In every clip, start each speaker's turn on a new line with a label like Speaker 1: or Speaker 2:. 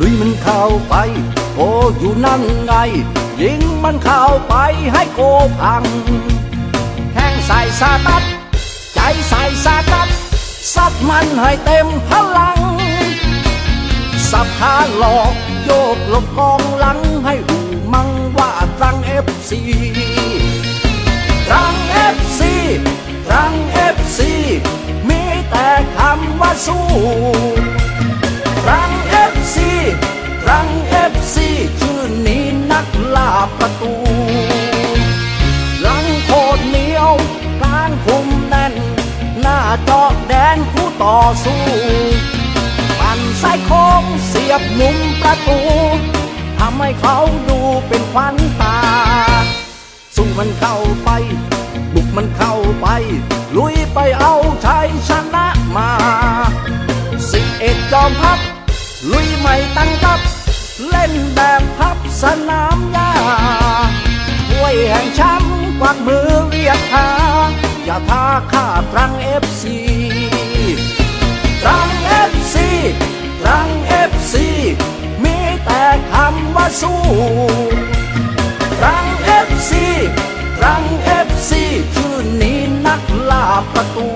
Speaker 1: ลุยวไปโออยู่นั่นไง ยิงมันเข้าไปให้โกพังแข้งใส่สาตัดใจใส่สาตัดซัดมันให้เต็มพลัง สับขาหลอกโยกหลบกองหลังให้ดูมั่งว่าตรังเอฟซีตรังเอฟซีตรังเอฟซีมีแต่คำว่าสู้ ต่อสู้ปั่นสายโค้งเสียบมุมประตูทำให้เขาดูเป็นขวัญตา สู้มันเข้าไป บุกมันเข้าไป ลุยไปเอาชัยชนะมาสิบเอ็ดจอมพับ ลุยไม่ตั้งกับ เล่นแบบพับสนามหญ้าถ้วยแห่งชมป์กวักมือเรียกหาอย่าท้าข้าตรังเอฟซี ตรังเอฟซีตรังเอฟซีมีแต่คำว่าสู้ตรังเอฟซีตรังเอฟซีชื่อนี้นักล่าประตู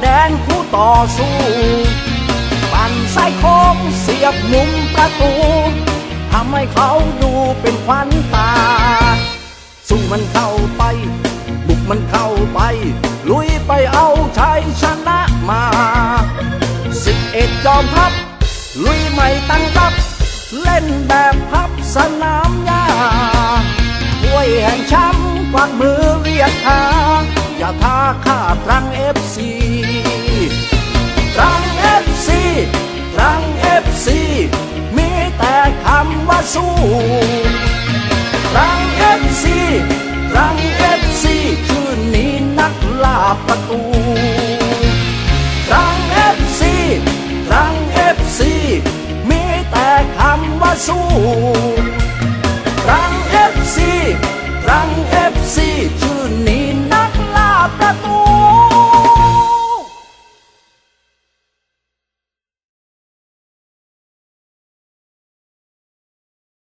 Speaker 1: แดนคู่ต่อสู้ปั่นสายโค้งเสียบมุมประตูทำให้เขาดูเป็นขวัญตา สู้มันเข้าไป บุกมันเข้าไป ลุยไปเอาชัยชนะมาสิบเอ็ดจอมพับลุยไม่ตั้งรับ เล่นแบบพับสนามหญ้าถ้วยแห่งชมป์กวักมือเรียกหาอย่าท้าข้าตรังเอฟซี สู้รังเอฟซีรังเอฟซีคืนนี้นักล่าประตูรังเอฟซีรังเอฟซีมีแต่คำว่าสู้